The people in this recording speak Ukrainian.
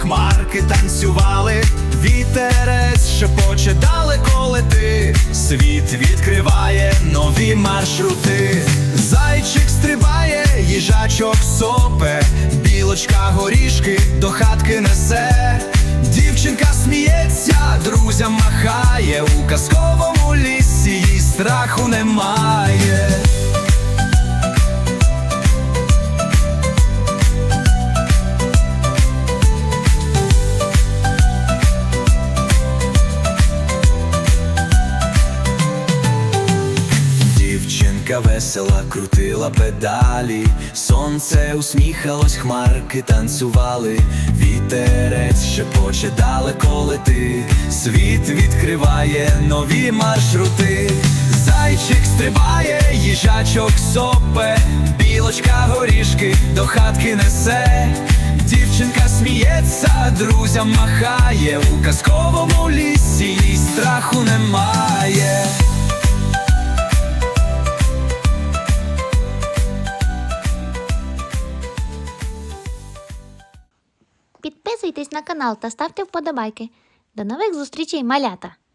хмарки танцювали, вітерець шепоче далеко лети, світ відкриває нові маршрути. Зайчик стрибає, їжачок сопе, білочка горішки до хатки несе. Дівчинка сміється, друзям махає, у казковому лісі їй страху немає. Дівчинка весела крутила педалі, сонце усміхалось, хмарки танцювали, вітерець шепоче далеко лети, світ відкриває нові маршрути, зайчик стрибає, їжачок сопе, білочка горішки до хатки несе. Дівчинка сміється, друзям махає, у казковому лісі їй страху немає. Підписуйтесь на канал та ставте вподобайки. До нових зустрічей, малята!